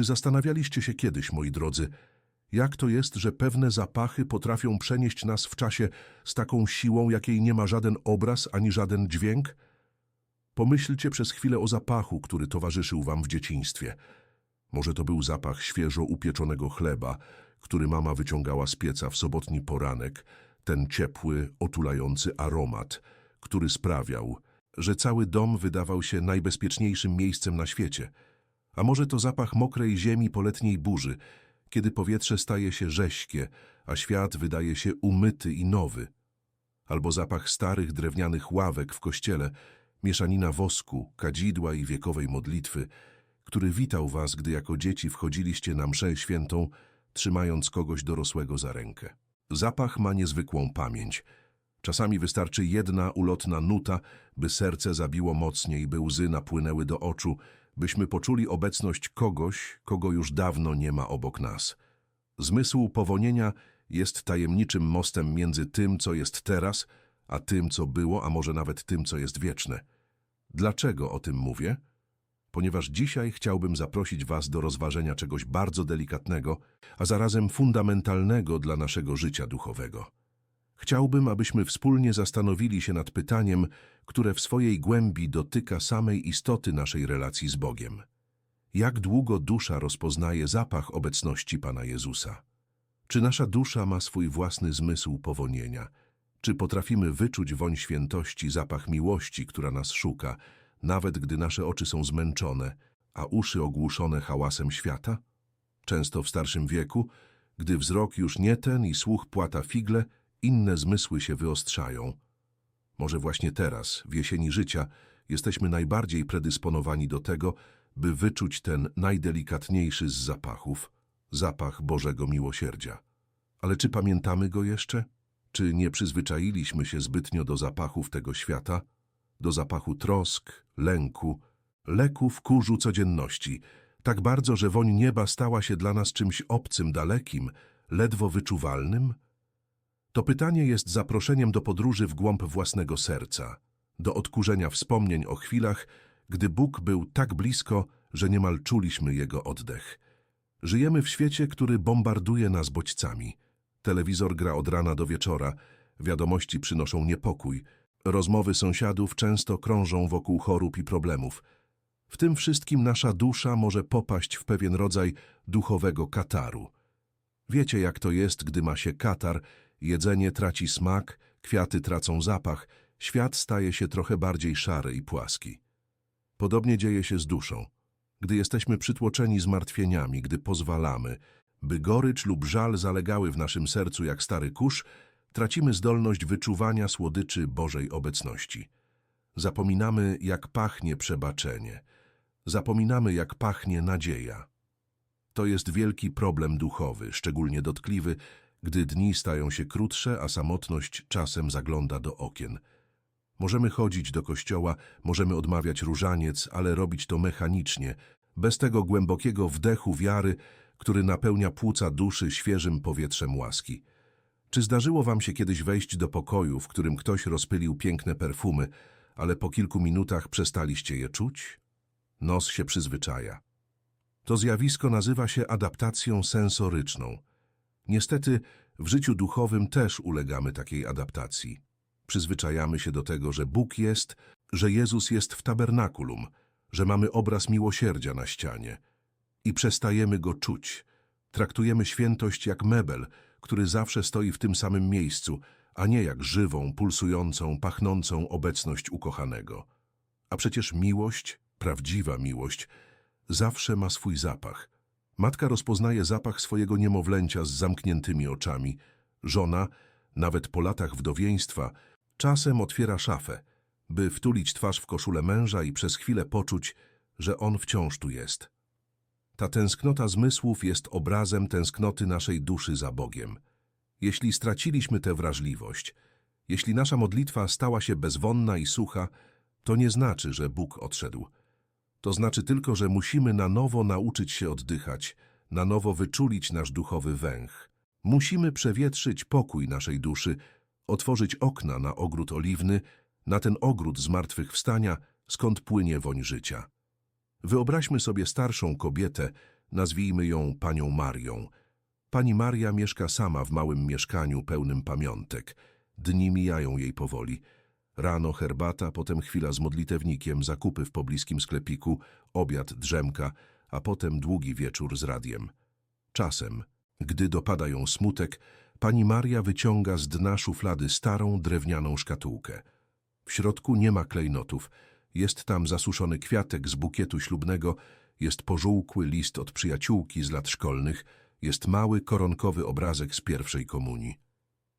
Czy zastanawialiście się kiedyś, moi drodzy, jak to jest, że pewne zapachy potrafią przenieść nas w czasie z taką siłą, jakiej nie ma żaden obraz ani żaden dźwięk? Pomyślcie przez chwilę o zapachu, który towarzyszył wam w dzieciństwie. Może to był zapach świeżo upieczonego chleba, który mama wyciągała z pieca w sobotni poranek, ten ciepły, otulający aromat, który sprawiał, że cały dom wydawał się najbezpieczniejszym miejscem na świecie. A może to zapach mokrej ziemi po letniej burzy, kiedy powietrze staje się rześkie, a świat wydaje się umyty i nowy. Albo zapach starych drewnianych ławek w kościele, mieszanina wosku, kadzidła i wiekowej modlitwy, który witał was, gdy jako dzieci wchodziliście na mszę świętą, trzymając kogoś dorosłego za rękę. Zapach ma niezwykłą pamięć. Czasami wystarczy jedna ulotna nuta, by serce zabiło mocniej, by łzy napłynęły do oczu, byśmy poczuli obecność kogoś, kogo już dawno nie ma obok nas. Zmysł powonienia jest tajemniczym mostem między tym, co jest teraz, a tym, co było, a może nawet tym, co jest wieczne. Dlaczego o tym mówię? Ponieważ dzisiaj chciałbym zaprosić Was do rozważenia czegoś bardzo delikatnego, a zarazem fundamentalnego dla naszego życia duchowego. Chciałbym, abyśmy wspólnie zastanowili się nad pytaniem, które w swojej głębi dotyka samej istoty naszej relacji z Bogiem. Jak długo dusza rozpoznaje zapach obecności Pana Jezusa? Czy nasza dusza ma swój własny zmysł powonienia? Czy potrafimy wyczuć woń świętości, zapach miłości, która nas szuka, nawet gdy nasze oczy są zmęczone, a uszy ogłuszone hałasem świata? Często w starszym wieku, gdy wzrok już nie ten i słuch płata figle, inne zmysły się wyostrzają. Może właśnie teraz, w jesieni życia, jesteśmy najbardziej predysponowani do tego, by wyczuć ten najdelikatniejszy z zapachów, zapach Bożego Miłosierdzia. Ale czy pamiętamy go jeszcze? Czy nie przyzwyczailiśmy się zbytnio do zapachów tego świata? Do zapachu trosk, lęku, leków kurzu codzienności, tak bardzo, że woń nieba stała się dla nas czymś obcym, dalekim, ledwo wyczuwalnym? To pytanie jest zaproszeniem do podróży w głąb własnego serca, do odkurzenia wspomnień o chwilach, gdy Bóg był tak blisko, że niemal czuliśmy Jego oddech. Żyjemy w świecie, który bombarduje nas bodźcami. Telewizor gra od rana do wieczora, wiadomości przynoszą niepokój, rozmowy sąsiadów często krążą wokół chorób i problemów. W tym wszystkim nasza dusza może popaść w pewien rodzaj duchowego kataru. Wiecie, jak to jest, gdy ma się katar, jedzenie traci smak, kwiaty tracą zapach, świat staje się trochę bardziej szary i płaski. Podobnie dzieje się z duszą. Gdy jesteśmy przytłoczeni zmartwieniami, gdy pozwalamy, by gorycz lub żal zalegały w naszym sercu jak stary kurz, tracimy zdolność wyczuwania słodyczy Bożej obecności. Zapominamy, jak pachnie przebaczenie. Zapominamy, jak pachnie nadzieja. To jest wielki problem duchowy, szczególnie dotkliwy, gdy dni stają się krótsze, a samotność czasem zagląda do okien. Możemy chodzić do kościoła, możemy odmawiać różaniec, ale robić to mechanicznie, bez tego głębokiego wdechu wiary, który napełnia płuca duszy świeżym powietrzem łaski. Czy zdarzyło wam się kiedyś wejść do pokoju, w którym ktoś rozpylił piękne perfumy, ale po kilku minutach przestaliście je czuć? Nos się przyzwyczaja. To zjawisko nazywa się adaptacją sensoryczną. Niestety w życiu duchowym też ulegamy takiej adaptacji. Przyzwyczajamy się do tego, że Bóg jest, że Jezus jest w tabernakulum, że mamy obraz miłosierdzia na ścianie i przestajemy go czuć. Traktujemy świętość jak mebel, który zawsze stoi w tym samym miejscu, a nie jak żywą, pulsującą, pachnącą obecność ukochanego. A przecież miłość, prawdziwa miłość, zawsze ma swój zapach. Matka rozpoznaje zapach swojego niemowlęcia z zamkniętymi oczami. Żona, nawet po latach wdowieństwa, czasem otwiera szafę, by wtulić twarz w koszulę męża i przez chwilę poczuć, że on wciąż tu jest. Ta tęsknota zmysłów jest obrazem tęsknoty naszej duszy za Bogiem. Jeśli straciliśmy tę wrażliwość, jeśli nasza modlitwa stała się bezwonna i sucha, to nie znaczy, że Bóg odszedł. To znaczy tylko, że musimy na nowo nauczyć się oddychać, na nowo wyczulić nasz duchowy węch. Musimy przewietrzyć pokój naszej duszy, otworzyć okna na ogród oliwny, na ten ogród zmartwychwstania, skąd płynie woń życia. Wyobraźmy sobie starszą kobietę, Nazwijmy ją panią Marią. Pani Maria mieszka sama w małym mieszkaniu pełnym pamiątek. Dni mijają jej powoli. Rano herbata, potem chwila z modlitewnikiem, zakupy w pobliskim sklepiku, obiad, drzemka, a potem długi wieczór z radiem. Czasem, gdy dopada ją smutek, pani Maria wyciąga z dna szuflady starą, drewnianą szkatułkę. W środku nie ma klejnotów. Jest tam zasuszony kwiatek z bukietu ślubnego, jest pożółkły list od przyjaciółki z lat szkolnych, jest mały, koronkowy obrazek z pierwszej komunii.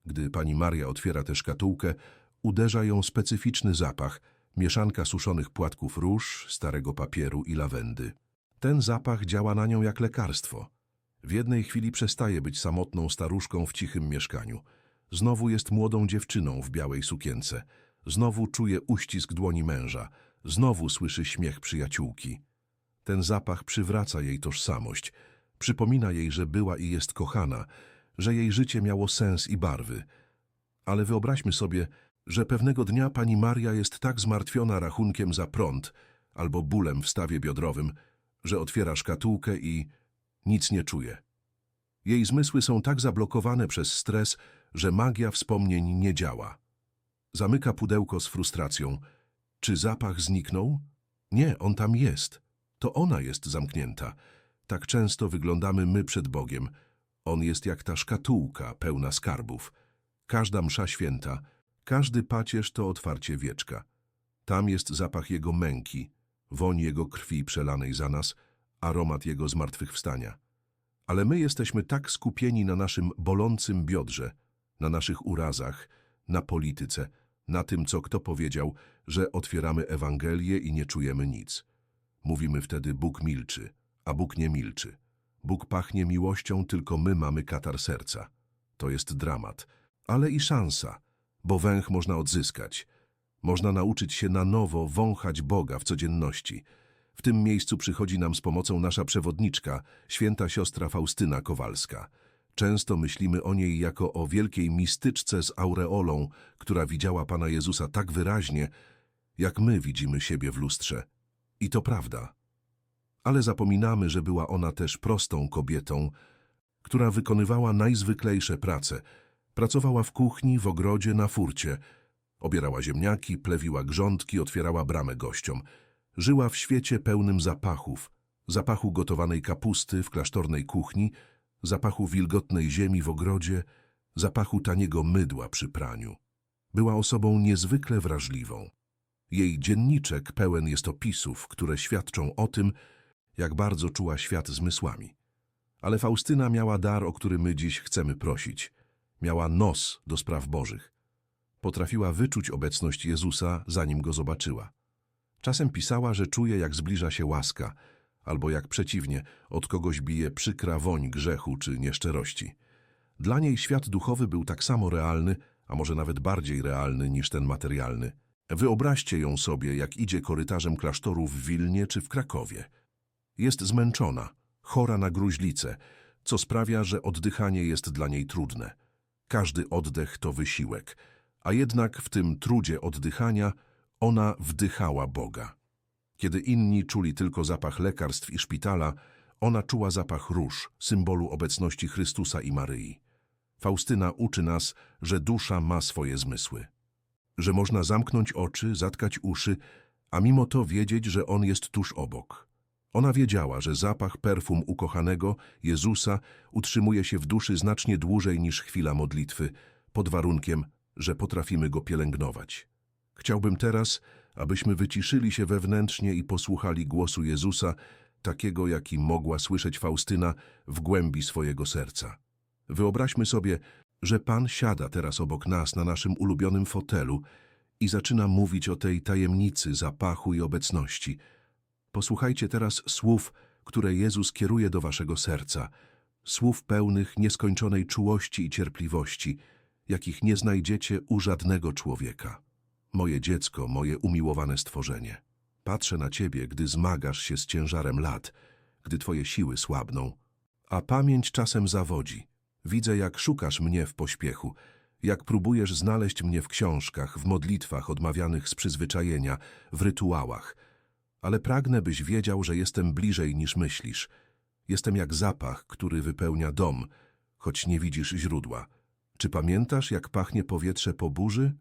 Gdy pani Maria otwiera tę szkatułkę, uderza ją specyficzny zapach, mieszanka suszonych płatków róż, starego papieru i lawendy. Ten zapach działa na nią jak lekarstwo. W jednej chwili przestaje być samotną staruszką w cichym mieszkaniu. Znowu jest młodą dziewczyną w białej sukience. Znowu czuje uścisk dłoni męża. Znowu słyszy śmiech przyjaciółki. Ten zapach przywraca jej tożsamość. Przypomina jej, że była i jest kochana, że jej życie miało sens i barwy. Ale wyobraźmy sobie, że pewnego dnia pani Maria jest tak zmartwiona rachunkiem za prąd albo bólem w stawie biodrowym, że otwiera szkatułkę i nic nie czuje. Jej zmysły są tak zablokowane przez stres, że magia wspomnień nie działa. Zamyka pudełko z frustracją. Czy zapach zniknął? Nie, on tam jest. To ona jest zamknięta. Tak często wyglądamy my przed Bogiem. On jest jak ta szkatułka pełna skarbów. Każda msza święta, każdy pacierz to otwarcie wieczka. Tam jest zapach Jego męki, woń Jego krwi przelanej za nas, aromat Jego zmartwychwstania. Ale my jesteśmy tak skupieni na naszym bolącym biodrze, na naszych urazach, na polityce, na tym, co kto powiedział, że otwieramy Ewangelię i nie czujemy nic. Mówimy wtedy, Bóg milczy, a Bóg nie milczy. Bóg pachnie miłością, tylko my mamy katar serca. To jest dramat, ale i szansa, bo węch można odzyskać. Można nauczyć się na nowo wąchać Boga w codzienności. W tym miejscu przychodzi nam z pomocą nasza przewodniczka, święta siostra Faustyna Kowalska. Często myślimy o niej jako o wielkiej mistyczce z aureolą, która widziała Pana Jezusa tak wyraźnie, jak my widzimy siebie w lustrze. I to prawda. Ale zapominamy, że była ona też prostą kobietą, która wykonywała najzwyklejsze prace. Pracowała w kuchni, w ogrodzie, na furcie. Obierała ziemniaki, plewiła grządki, otwierała bramę gościom. Żyła w świecie pełnym zapachów. Zapachu gotowanej kapusty w klasztornej kuchni, zapachu wilgotnej ziemi w ogrodzie, zapachu taniego mydła przy praniu. Była osobą niezwykle wrażliwą. Jej dzienniczek pełen jest opisów, które świadczą o tym, jak bardzo czuła świat zmysłami. Ale Faustyna miała dar, o który my dziś chcemy prosić. Miała nos do spraw bożych. Potrafiła wyczuć obecność Jezusa, zanim go zobaczyła. Czasem pisała, że czuje, jak zbliża się łaska, albo jak przeciwnie, od kogoś bije przykra woń grzechu czy nieszczerości. Dla niej świat duchowy był tak samo realny, a może nawet bardziej realny niż ten materialny. Wyobraźcie ją sobie, jak idzie korytarzem klasztoru w Wilnie czy w Krakowie. Jest zmęczona, chora na gruźlicę, co sprawia, że oddychanie jest dla niej trudne. Każdy oddech to wysiłek, a jednak w tym trudzie oddychania ona wdychała Boga. Kiedy inni czuli tylko zapach lekarstw i szpitala, ona czuła zapach róż, symbolu obecności Chrystusa i Maryi. Faustyna uczy nas, że dusza ma swoje zmysły. Że można zamknąć oczy, zatkać uszy, a mimo to wiedzieć, że On jest tuż obok. Ona wiedziała, że zapach perfum ukochanego, Jezusa, utrzymuje się w duszy znacznie dłużej niż chwila modlitwy, pod warunkiem, że potrafimy go pielęgnować. Chciałbym teraz, abyśmy wyciszyli się wewnętrznie i posłuchali głosu Jezusa, takiego, jaki mogła słyszeć Faustyna w głębi swojego serca. Wyobraźmy sobie, że Pan siada teraz obok nas na naszym ulubionym fotelu i zaczyna mówić o tej tajemnicy zapachu i obecności. Posłuchajcie teraz słów, które Jezus kieruje do waszego serca, słów pełnych nieskończonej czułości i cierpliwości, jakich nie znajdziecie u żadnego człowieka. Moje dziecko, moje umiłowane stworzenie. Patrzę na ciebie, gdy zmagasz się z ciężarem lat, gdy twoje siły słabną, a pamięć czasem zawodzi. Widzę, jak szukasz mnie w pośpiechu, jak próbujesz znaleźć mnie w książkach, w modlitwach odmawianych z przyzwyczajenia, w rytuałach. Ale pragnę, byś wiedział, że jestem bliżej niż myślisz, Jestem jak zapach, który wypełnia dom, choć nie widzisz źródła. Czy pamiętasz, jak pachnie powietrze po burzy?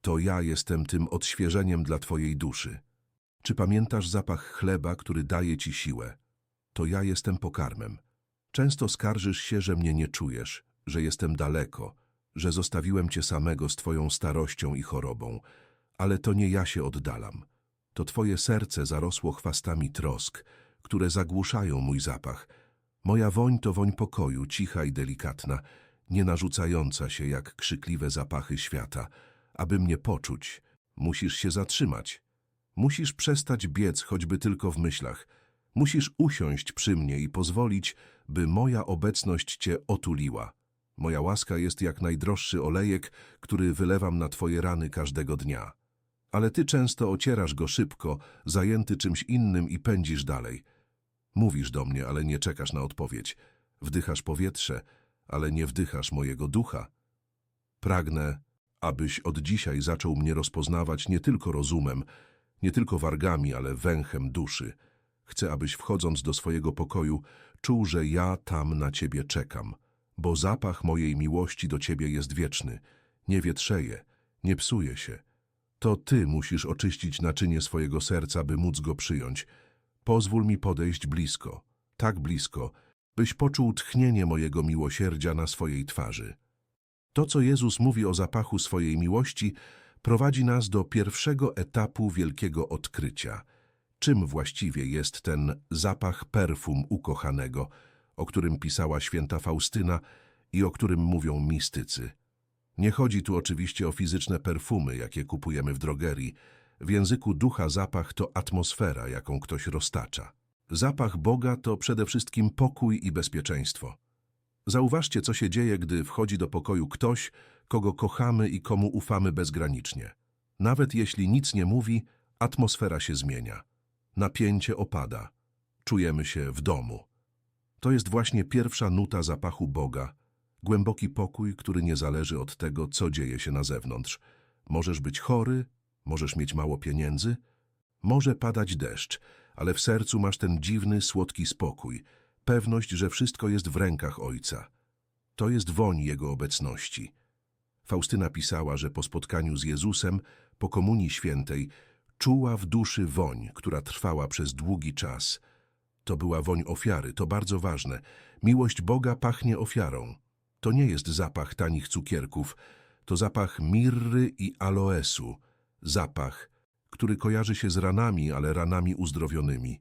To ja jestem tym odświeżeniem dla twojej duszy. Czy pamiętasz zapach chleba, który daje ci siłę? To ja jestem pokarmem. Często skarżysz się, że mnie nie czujesz, że jestem daleko, że zostawiłem cię samego z twoją starością i chorobą, ale to nie ja się oddalam. To twoje serce zarosło chwastami trosk, które zagłuszają mój zapach. Moja woń to woń pokoju, cicha i delikatna, nie narzucająca się jak krzykliwe zapachy świata. Aby mnie poczuć, musisz się zatrzymać. Musisz przestać biec choćby tylko w myślach. Musisz usiąść przy mnie i pozwolić, by moja obecność cię otuliła. Moja łaska jest jak najdroższy olejek, który wylewam na twoje rany każdego dnia. Ale ty często ocierasz go szybko, zajęty czymś innym i pędzisz dalej. Mówisz do mnie, ale nie czekasz na odpowiedź. Wdychasz powietrze, ale nie wdychasz mojego ducha. Pragnę, abyś od dzisiaj zaczął mnie rozpoznawać nie tylko rozumem, nie tylko wargami, ale węchem duszy. Chcę, abyś wchodząc do swojego pokoju czuł, że ja tam na ciebie czekam, bo zapach mojej miłości do ciebie jest wieczny, nie wietrzeje, nie psuje się. To ty musisz oczyścić naczynie swojego serca, by móc go przyjąć. Pozwól mi podejść blisko, tak blisko, byś poczuł tchnienie mojego miłosierdzia na swojej twarzy. To, co Jezus mówi o zapachu swojej miłości, prowadzi nas do pierwszego etapu wielkiego odkrycia. Czym właściwie jest ten zapach perfum ukochanego, o którym pisała święta Faustyna i o którym mówią mistycy? Nie chodzi tu oczywiście o fizyczne perfumy, jakie kupujemy w drogerii. W języku ducha zapach to atmosfera, jaką ktoś roztacza. Zapach Boga to przede wszystkim pokój i bezpieczeństwo. Zauważcie, co się dzieje, gdy wchodzi do pokoju ktoś, kogo kochamy i komu ufamy bezgranicznie. Nawet jeśli nic nie mówi, atmosfera się zmienia. Napięcie opada. Czujemy się w domu. To jest właśnie pierwsza nuta zapachu Boga. Głęboki pokój, który nie zależy od tego, co dzieje się na zewnątrz. Możesz być chory, możesz mieć mało pieniędzy, może padać deszcz, ale w sercu masz ten dziwny, słodki spokój, pewność, że wszystko jest w rękach Ojca. To jest woń Jego obecności. Faustyna pisała, że po spotkaniu z Jezusem, po Komunii Świętej, czuła w duszy woń, która trwała przez długi czas. To była woń ofiary, to bardzo ważne. Miłość Boga pachnie ofiarą. To nie jest zapach tanich cukierków, to zapach mirry i aloesu, zapach, który kojarzy się z ranami, ale ranami uzdrowionymi.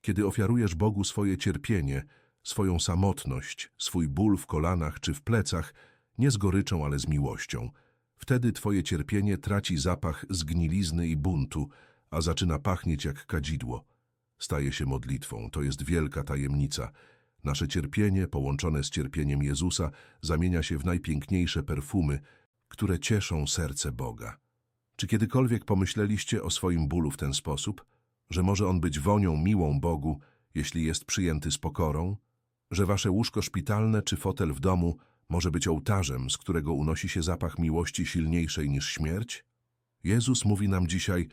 Kiedy ofiarujesz Bogu swoje cierpienie, swoją samotność, swój ból w kolanach czy w plecach, nie z goryczą, ale z miłością, wtedy twoje cierpienie traci zapach zgnilizny i buntu, a zaczyna pachnieć jak kadzidło. Staje się modlitwą, to jest wielka tajemnica. Nasze cierpienie, połączone z cierpieniem Jezusa, zamienia się w najpiękniejsze perfumy, które cieszą serce Boga. Czy kiedykolwiek pomyśleliście o swoim bólu w ten sposób? Że może on być wonią miłą Bogu, jeśli jest przyjęty z pokorą? Że wasze łóżko szpitalne czy fotel w domu może być ołtarzem, z którego unosi się zapach miłości silniejszej niż śmierć? Jezus mówi nam dzisiaj,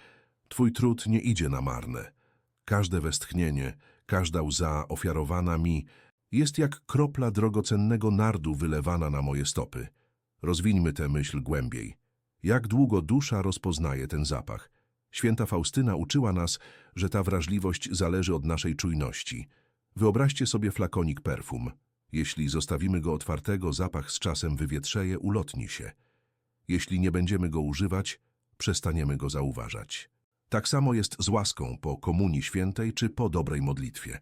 Twój trud nie idzie na marne. Każde westchnienie, każda łza ofiarowana mi jest jak kropla drogocennego nardu wylewana na moje stopy. Rozwińmy tę myśl głębiej. Jak długo dusza rozpoznaje ten zapach? Święta Faustyna uczyła nas, że ta wrażliwość zależy od naszej czujności. Wyobraźcie sobie flakonik perfum. Jeśli zostawimy go otwartego, zapach z czasem wywietrzeje, ulotni się. Jeśli nie będziemy go używać, przestaniemy go zauważać. Tak samo jest z łaską po Komunii Świętej czy po dobrej modlitwie.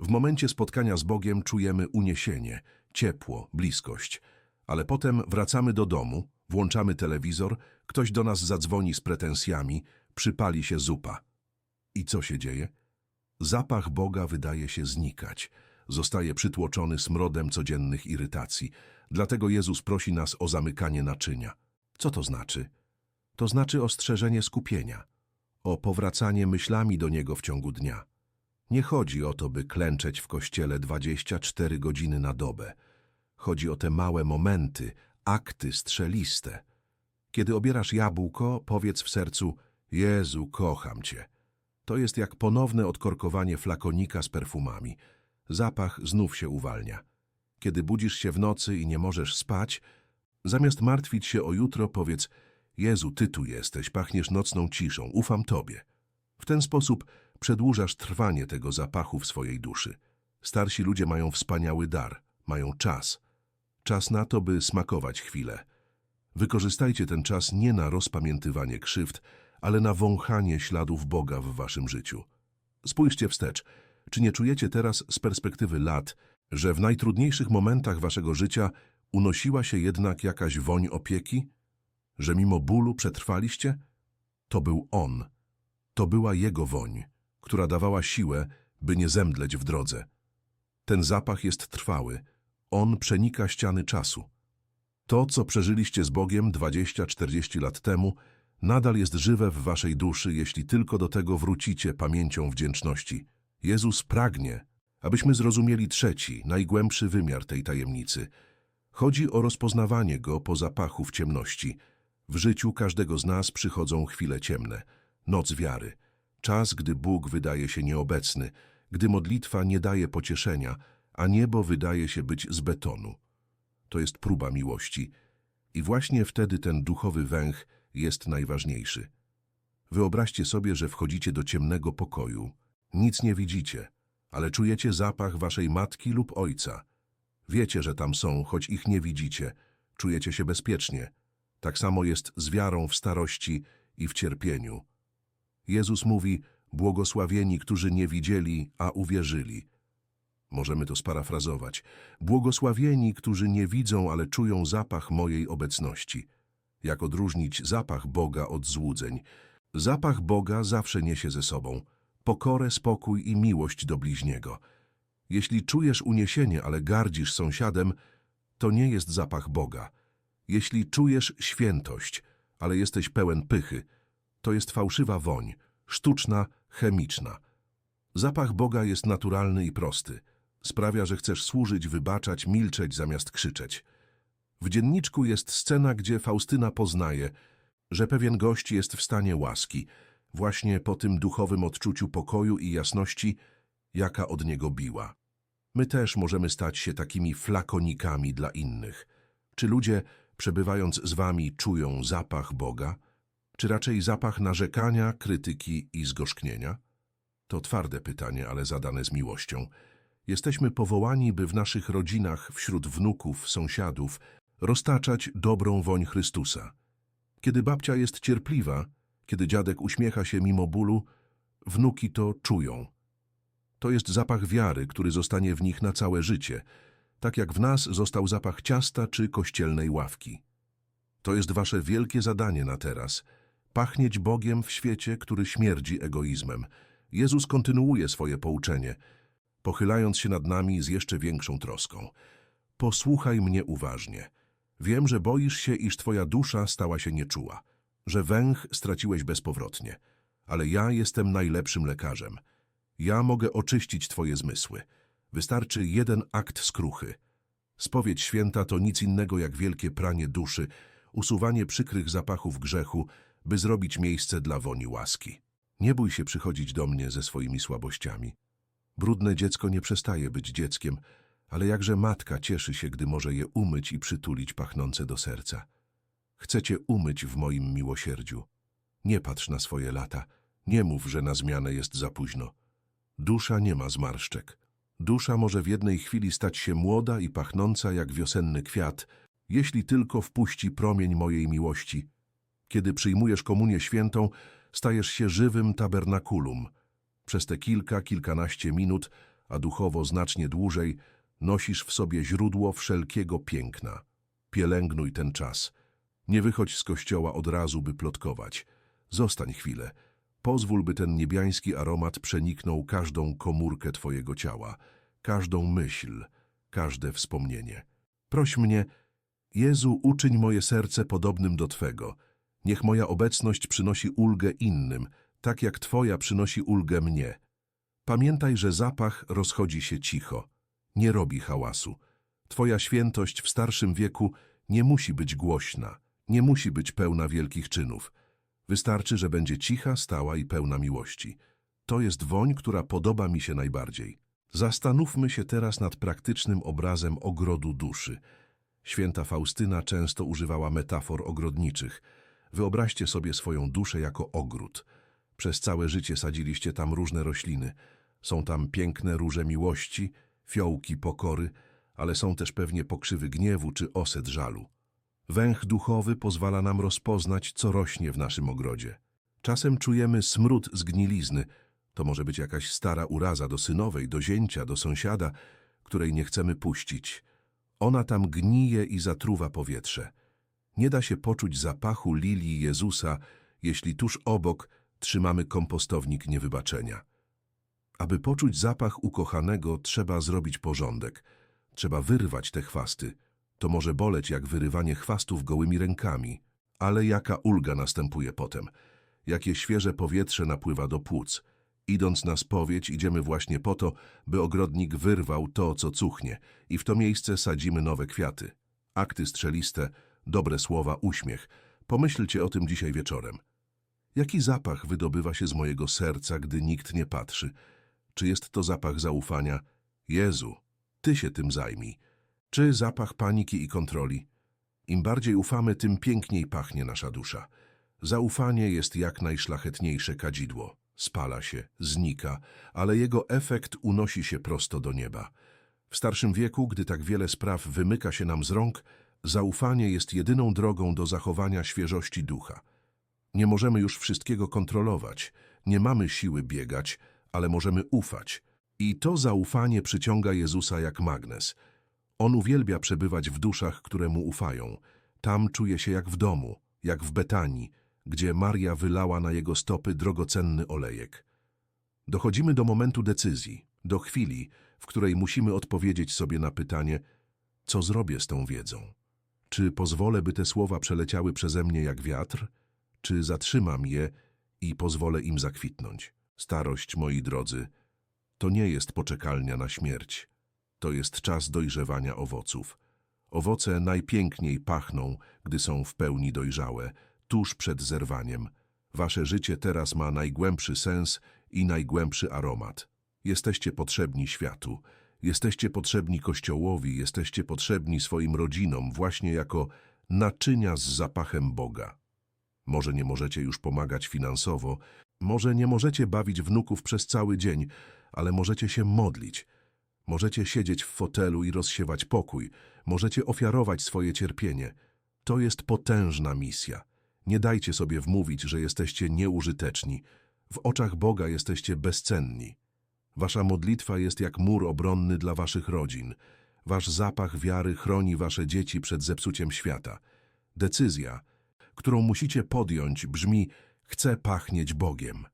W momencie spotkania z Bogiem czujemy uniesienie, ciepło, bliskość, ale potem wracamy do domu, włączamy telewizor, ktoś do nas zadzwoni z pretensjami, przypali się zupa. I co się dzieje? Zapach Boga wydaje się znikać. Zostaje przytłoczony smrodem codziennych irytacji. Dlatego Jezus prosi nas o zamykanie naczynia. Co to znaczy? To znaczy ostrzeżenie skupienia, o powracanie myślami do Niego w ciągu dnia. Nie chodzi o to, by klęczeć w kościele 24 godziny na dobę. Chodzi o te małe momenty, akty strzeliste. Kiedy obierasz jabłko, powiedz w sercu Jezu, kocham Cię. To jest jak ponowne odkorkowanie flakonika z perfumami. Zapach znów się uwalnia. Kiedy budzisz się w nocy i nie możesz spać, zamiast martwić się o jutro, powiedz Jezu, Ty tu jesteś, pachniesz nocną ciszą, ufam Tobie. W ten sposób przedłużasz trwanie tego zapachu w swojej duszy. Starsi ludzie mają wspaniały dar, mają czas. Czas na to, by smakować chwilę. Wykorzystajcie ten czas nie na rozpamiętywanie krzywd, ale na wąchanie śladów Boga w waszym życiu. Spójrzcie wstecz. Czy nie czujecie teraz z perspektywy lat, że w najtrudniejszych momentach waszego życia unosiła się jednak jakaś woń opieki? Że mimo bólu przetrwaliście? To był On. To była Jego woń, która dawała siłę, by nie zemdleć w drodze. Ten zapach jest trwały. On przenika ściany czasu. To, co przeżyliście z Bogiem 20-40 lat temu, nadal jest żywe w waszej duszy, jeśli tylko do tego wrócicie pamięcią wdzięczności. Jezus pragnie, abyśmy zrozumieli trzeci, najgłębszy wymiar tej tajemnicy. Chodzi o rozpoznawanie Go po zapachu w ciemności. W życiu każdego z nas przychodzą chwile ciemne, noc wiary, czas, gdy Bóg wydaje się nieobecny, gdy modlitwa nie daje pocieszenia, a niebo wydaje się być z betonu. To jest próba miłości. I właśnie wtedy ten duchowy węch jest najważniejszy. Wyobraźcie sobie, że wchodzicie do ciemnego pokoju. Nic nie widzicie, ale czujecie zapach waszej matki lub ojca. Wiecie, że tam są, choć ich nie widzicie. Czujecie się bezpiecznie. Tak samo jest z wiarą w starości i w cierpieniu. Jezus mówi, błogosławieni, którzy nie widzieli, a uwierzyli. Możemy to sparafrazować. Błogosławieni, którzy nie widzą, ale czują zapach mojej obecności. Jak odróżnić zapach Boga od złudzeń? Zapach Boga zawsze niesie ze sobą pokorę, spokój i miłość do bliźniego. Jeśli czujesz uniesienie, ale gardzisz sąsiadem, to nie jest zapach Boga. Jeśli czujesz świętość, ale jesteś pełen pychy, to jest fałszywa woń, sztuczna, chemiczna. Zapach Boga jest naturalny i prosty. Sprawia, że chcesz służyć, wybaczać, milczeć zamiast krzyczeć. W dzienniczku jest scena, gdzie Faustyna poznaje, że pewien gość jest w stanie łaski, właśnie po tym duchowym odczuciu pokoju i jasności, jaka od niego biła. My też możemy stać się takimi flakonikami dla innych. Czy ludzie, przebywając z wami, czują zapach Boga? Czy raczej zapach narzekania, krytyki i zgorzknienia? To twarde pytanie, ale zadane z miłością. Jesteśmy powołani, by w naszych rodzinach, wśród wnuków, sąsiadów, roztaczać dobrą woń Chrystusa. Kiedy babcia jest cierpliwa, kiedy dziadek uśmiecha się mimo bólu, wnuki to czują. To jest zapach wiary, który zostanie w nich na całe życie, tak jak w nas został zapach ciasta czy kościelnej ławki. To jest wasze wielkie zadanie na teraz – pachnieć Bogiem w świecie, który śmierdzi egoizmem. Jezus kontynuuje swoje pouczenie, pochylając się nad nami z jeszcze większą troską. Posłuchaj mnie uważnie. Wiem, że boisz się, iż twoja dusza stała się nieczuła, że węch straciłeś bezpowrotnie, ale ja jestem najlepszym lekarzem. Ja mogę oczyścić twoje zmysły. Wystarczy jeden akt skruchy. Spowiedź święta to nic innego jak wielkie pranie duszy, usuwanie przykrych zapachów grzechu, by zrobić miejsce dla woni łaski. Nie bój się przychodzić do mnie ze swoimi słabościami. Brudne dziecko nie przestaje być dzieckiem, ale jakże matka cieszy się, gdy może je umyć i przytulić pachnące do serca. Chcecie umyć w moim miłosierdziu. Nie patrz na swoje lata, nie mów, że na zmianę jest za późno. Dusza nie ma zmarszczek. Dusza może w jednej chwili stać się młoda i pachnąca jak wiosenny kwiat, jeśli tylko wpuści promień mojej miłości. Kiedy przyjmujesz komunię świętą, stajesz się żywym tabernakulum. Przez te kilka, kilkanaście minut, a duchowo znacznie dłużej, nosisz w sobie źródło wszelkiego piękna. Pielęgnuj ten czas. Nie wychodź z kościoła od razu, by plotkować. Zostań chwilę. Pozwól, by ten niebiański aromat przeniknął każdą komórkę Twojego ciała, każdą myśl, każde wspomnienie. Proś mnie, Jezu, uczyń moje serce podobnym do Twego. Niech moja obecność przynosi ulgę innym, tak jak Twoja przynosi ulgę mnie. Pamiętaj, że zapach rozchodzi się cicho, nie robi hałasu. Twoja świętość w starszym wieku nie musi być głośna, nie musi być pełna wielkich czynów. Wystarczy, że będzie cicha, stała i pełna miłości. To jest woń, która podoba mi się najbardziej. Zastanówmy się teraz nad praktycznym obrazem ogrodu duszy. Święta Faustyna często używała metafor ogrodniczych. Wyobraźcie sobie swoją duszę jako ogród. Przez całe życie sadziliście tam różne rośliny. Są tam piękne róże miłości, fiołki pokory, ale są też pewnie pokrzywy gniewu czy oset żalu. Węch duchowy pozwala nam rozpoznać, co rośnie w naszym ogrodzie. Czasem czujemy smród zgnilizny. To może być jakaś stara uraza do synowej, do zięcia, do sąsiada, której nie chcemy puścić. Ona tam gnije i zatruwa powietrze. Nie da się poczuć zapachu lilii Jezusa, jeśli tuż obok trzymamy kompostownik niewybaczenia. Aby poczuć zapach ukochanego, trzeba zrobić porządek. Trzeba wyrwać te chwasty. To może boleć jak wyrywanie chwastów gołymi rękami. Ale jaka ulga następuje potem. Jakie świeże powietrze napływa do płuc. Idąc na spowiedź, idziemy właśnie po to, by ogrodnik wyrwał to, co cuchnie i w to miejsce sadzimy nowe kwiaty. Akty strzeliste, dobre słowa, uśmiech. Pomyślcie o tym dzisiaj wieczorem. Jaki zapach wydobywa się z mojego serca, gdy nikt nie patrzy? Czy jest to zapach zaufania? Jezu, Ty się tym zajmij. Czy zapach paniki i kontroli? Im bardziej ufamy, tym piękniej pachnie nasza dusza. Zaufanie jest jak najszlachetniejsze kadzidło. Spala się, znika, ale jego efekt unosi się prosto do nieba. W starszym wieku, gdy tak wiele spraw wymyka się nam z rąk, zaufanie jest jedyną drogą do zachowania świeżości ducha. Nie możemy już wszystkiego kontrolować, nie mamy siły biegać, ale możemy ufać. I to zaufanie przyciąga Jezusa jak magnes. On uwielbia przebywać w duszach, które mu ufają. Tam czuje się jak w domu, jak w Betanii, gdzie Maria wylała na jego stopy drogocenny olejek. Dochodzimy do momentu decyzji, do chwili, w której musimy odpowiedzieć sobie na pytanie, co zrobię z tą wiedzą? Czy pozwolę, by te słowa przeleciały przeze mnie jak wiatr? Czy zatrzymam je i pozwolę im zakwitnąć? Starość, moi drodzy, to nie jest poczekalnia na śmierć. To jest czas dojrzewania owoców. Owoce najpiękniej pachną, gdy są w pełni dojrzałe, tuż przed zerwaniem. Wasze życie teraz ma najgłębszy sens i najgłębszy aromat. Jesteście potrzebni światu, jesteście potrzebni Kościołowi, jesteście potrzebni swoim rodzinom właśnie jako naczynia z zapachem Boga. Może nie możecie już pomagać finansowo, może nie możecie bawić wnuków przez cały dzień, ale możecie się modlić. Możecie siedzieć w fotelu i rozsiewać pokój. Możecie ofiarować swoje cierpienie. To jest potężna misja. Nie dajcie sobie wmówić, że jesteście nieużyteczni. W oczach Boga jesteście bezcenni. Wasza modlitwa jest jak mur obronny dla waszych rodzin. Wasz zapach wiary chroni wasze dzieci przed zepsuciem świata. Decyzja, którą musicie podjąć, brzmi: Chcę pachnieć Bogiem.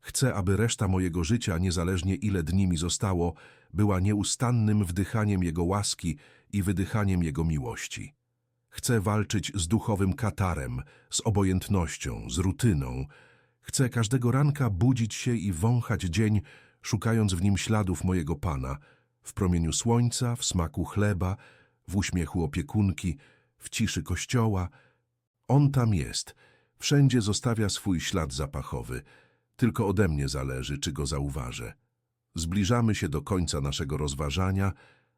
Chcę, aby reszta mojego życia, niezależnie ile dni mi zostało, była nieustannym wdychaniem Jego łaski i wydychaniem Jego miłości. Chcę walczyć z duchowym katarem, z obojętnością, z rutyną. Chcę każdego ranka budzić się i wąchać dzień, szukając w nim śladów mojego Pana, w promieniu słońca, w smaku chleba, w uśmiechu opiekunki, w ciszy kościoła. On tam jest, wszędzie zostawia swój ślad zapachowy. Tylko ode mnie zależy, czy go zauważę. Zbliżamy się do końca naszego rozważania,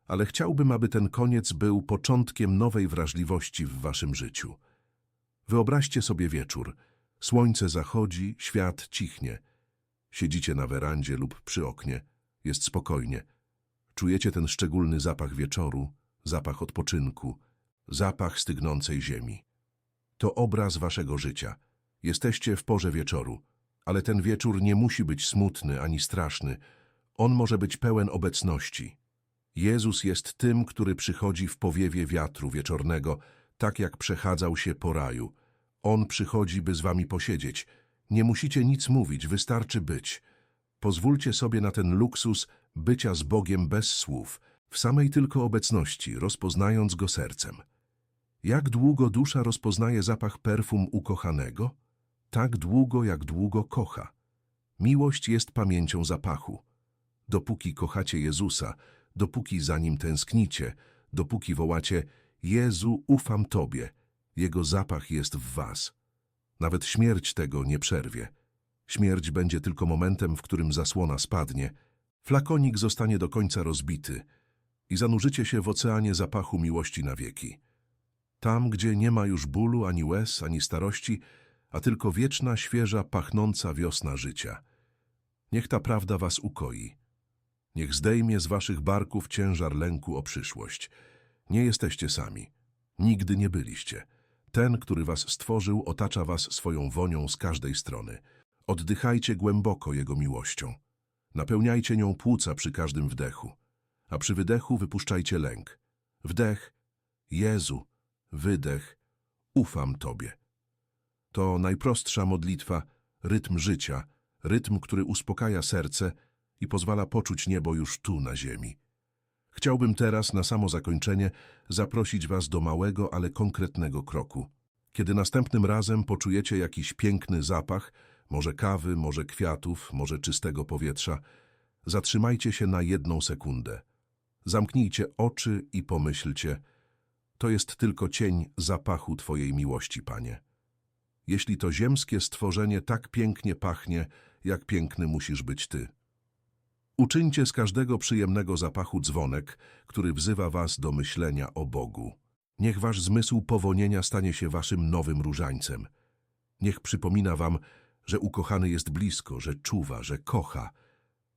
ale chciałbym, aby ten koniec był początkiem nowej wrażliwości w waszym życiu. Wyobraźcie sobie wieczór. Słońce zachodzi, świat cichnie. Siedzicie na werandzie lub przy oknie. Jest spokojnie. Czujecie ten szczególny zapach wieczoru, zapach odpoczynku, zapach stygnącej ziemi. To obraz waszego życia. Jesteście w porze wieczoru, ale ten wieczór nie musi być smutny ani straszny. On może być pełen obecności. Jezus jest tym, który przychodzi w powiewie wiatru wieczornego, tak jak przechadzał się po raju. On przychodzi, by z wami posiedzieć. Nie musicie nic mówić, wystarczy być. Pozwólcie sobie na ten luksus bycia z Bogiem bez słów, w samej tylko obecności, rozpoznając Go sercem. Jak długo dusza rozpoznaje zapach perfum ukochanego? Tak długo, jak długo kocha. Miłość jest pamięcią zapachu. Dopóki kochacie Jezusa, dopóki za Nim tęsknicie, dopóki wołacie Jezu, ufam Tobie, Jego zapach jest w was. Nawet śmierć tego nie przerwie. Śmierć będzie tylko momentem, w którym zasłona spadnie, Flakonik zostanie do końca rozbity i zanurzycie się w oceanie zapachu miłości na wieki. Tam, gdzie nie ma już bólu, ani łez, ani starości, a tylko wieczna, świeża, pachnąca wiosna życia. Niech ta prawda was ukoi. Niech zdejmie z waszych barków ciężar lęku o przyszłość. Nie jesteście sami. Nigdy nie byliście. Ten, który was stworzył, otacza was swoją wonią z każdej strony. Oddychajcie głęboko Jego miłością. Napełniajcie nią płuca przy każdym wdechu, a przy wydechu wypuszczajcie lęk. Wdech, Jezu, wydech, ufam Tobie. To najprostsza modlitwa, rytm życia, rytm, który uspokaja serce i pozwala poczuć niebo już tu na ziemi. Chciałbym teraz, na samo zakończenie, zaprosić Was do małego, ale konkretnego kroku. Kiedy następnym razem poczujecie jakiś piękny zapach, może kawy, może kwiatów, może czystego powietrza, zatrzymajcie się na jedną sekundę. Zamknijcie oczy i pomyślcie, to jest tylko cień zapachu Twojej miłości, Panie. Jeśli to ziemskie stworzenie tak pięknie pachnie, jak piękny musisz być Ty. Uczyńcie z każdego przyjemnego zapachu dzwonek, który wzywa was do myślenia o Bogu. Niech wasz zmysł powonienia stanie się waszym nowym różańcem. Niech przypomina wam, że ukochany jest blisko, że czuwa, że kocha.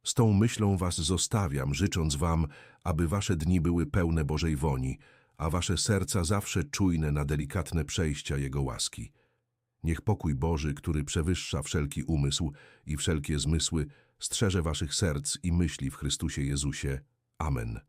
Z tą myślą was zostawiam, życząc wam, aby wasze dni były pełne Bożej woni, a wasze serca zawsze czujne na delikatne przejścia Jego łaski. Niech pokój Boży, który przewyższa wszelki umysł i wszelkie zmysły, strzeże waszych serc i myśli w Chrystusie Jezusie. Amen.